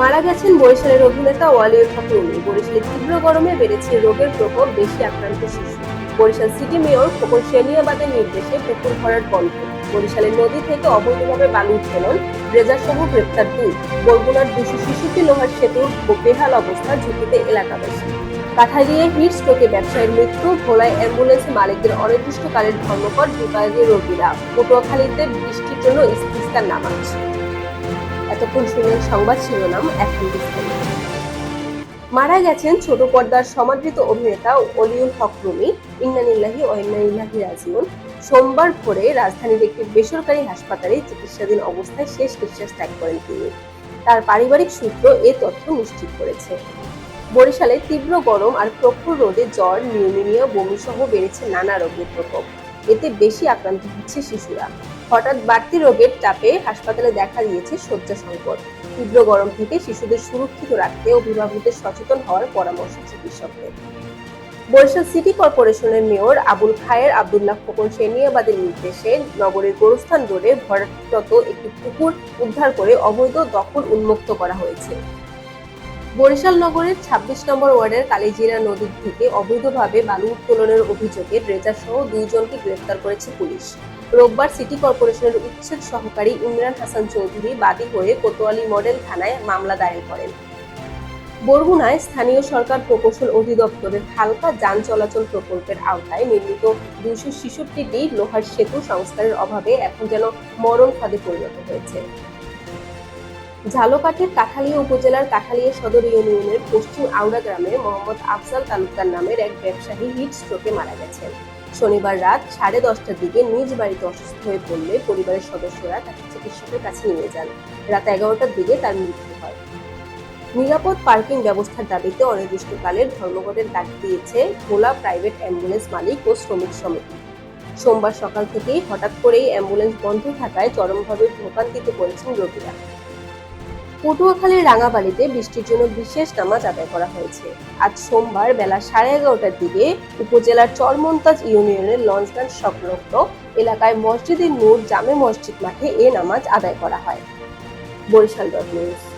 মারা গেছেন বরিশালের অভিনেতা ওয়ালিউল হক রুমি বরিশালে তীব্র গরমে বেড়েছে রোগের প্রকোপ বেশি আক্রান্ত শিশু। বরিশাল সিটি মেয়র খোকন সেনিয়াবাদের নির্দেশে পুকুর ভরাট বন্ধ। বরিশালের নদী থেকে অবৈধভাবে বালু উত্তোলন ড্রেজার সহ গ্রেপ্তার দুই। বরগুনার দুশো শিশুটি লোহার সেতুর বেহাল অবস্থা ঝুঁকিতে এলাকাবাসী। কাঠারিয়ে হিট স্ট্রোকে ব্যবসায়ীর মৃত্যু, ভোলায় অ্যাম্বুলেন্স মালিকদের অনির্দিষ্টকালের ধর্মঘট বিভাগীয় রোগীরা। পটুয়াখালীতে বৃষ্টির জন্য ইস্তিস্কার নামাজ এতক্ষণ শুনলেন সংবাদ শিরোনাম এখন মারা গেছেন ছোট পর্দার সমাদৃত অভিনেতা অলিউল হক রুমি, ইন্নানিল্লাহি ও ইন্নানিল্লাহি রাজিউন। সোমবার ভোরে রাজধানীর একটি বেসরকারি হাসপাতালে চিকিৎসাধীন অবস্থায় শেষ নিঃশ্বাস ত্যাগ করেন তিনি। তার পারিবারিক সূত্র এ তথ্য নিশ্চিত করেছে। বরিশালে তীব্র গরম আর প্রখর রোদে জ্বর, নিউমোনিয়া বমি সহ বেড়েছে নানা রোগের প্রকোপ। এতে বেশি আক্রান্ত হচ্ছে শিশুরা। হঠাৎ বাড়তি রোগের চাপে হাসপাতালে দেখা দিয়েছে শয্যা সংকট তীব্র গরম থেকে শিশুদের সুরক্ষিত রাখতে অভিভাবকদের সচেতন হওয়ার পরামর্শ চিকিৎসকদের। বরিশাল সিটি কর্পোরেশনের মেয়র আবুল খায়ের আবদুল্লাহ খোকন সেনিয়াবাদের নির্দেশে নগরের গোরস্থান রোডে ভরাটরত একটি পুকুর উদ্ধার করে অবৈধ দখল উন্মুক্ত করা হয়েছে। বরিশাল নগরের ২৬ নম্বর ওয়ার্ডের কালিজিরা নদীর থেকে অবৈধভাবে বালু উত্তোলনের অভিযোগে ড্রেজার সহ দুইজনকে গ্রেফতার করেছে পুলিশ। রোববার সিটি কর্পোরেশনের উচ্ছেদ সহকারী ইমরান হাসান চৌধুরী বাদী হয়ে কোতোয়ালি মডেল থানায় মামলা দায়ের করেন। বরগুনায় স্থানীয় সরকার প্রকৌশল অধিদপ্তরের হালকা যান চলাচল প্রকল্পের আওতায় নির্মিত দুইশো ছেষট্টিটি লোহার সেতু সংস্কারের অভাবে এখন যেন মরণ ফাঁদে পরিণত হয়েছে। ঝালকাঠির কাঠালিয়া উপজেলার কাঠালিয়া সদর ইউনিয়নের পশ্চিম আউড়া গ্রামে মোহাম্মদ আফজাল তালুকদার নামের এক ব্যবসায়ী হিট স্ট্রোকে মারা গেছেন। শনিবার রাত সাড়ে দশটার দিকে নিজ বাড়িতে অসুস্থ হয়ে পড়লে পরিবারের সদস্যরা তাকে চিকিৎসকের কাছে নিয়ে যান। রাত এগারোটার দিকে তার মৃত্যু হয়। নিরাপদ পার্কিং ব্যবস্থার দাবিতে অনির্দিষ্টকালের ধর্মঘটের ডাক দিয়েছে ভোলা প্রাইভেট অ্যাম্বুলেন্স মালিক ও শ্রমিক সমিতি। সোমবার সকাল থেকেই হঠাৎ করেই অ্যাম্বুলেন্স বন্ধ থাকায় চরমভাবে ভোগান্তিতে পড়েছেন রোগীরা। পটুয়াখালীর রাঙাবাড়িতে বৃষ্টির জন্য বিশেষ নামাজ আদায় করা হয়েছে। আজ সোমবার বেলা সাড়ে এগারোটার দিকে উপজেলার চরমন্তাজ ইউনিয়নের লঞ্চগান সংলগ্ন এলাকায় মসজিদের নূর জামে মসজিদ মাঠে এ নামাজ আদায় করা হয়। Barishal dot news.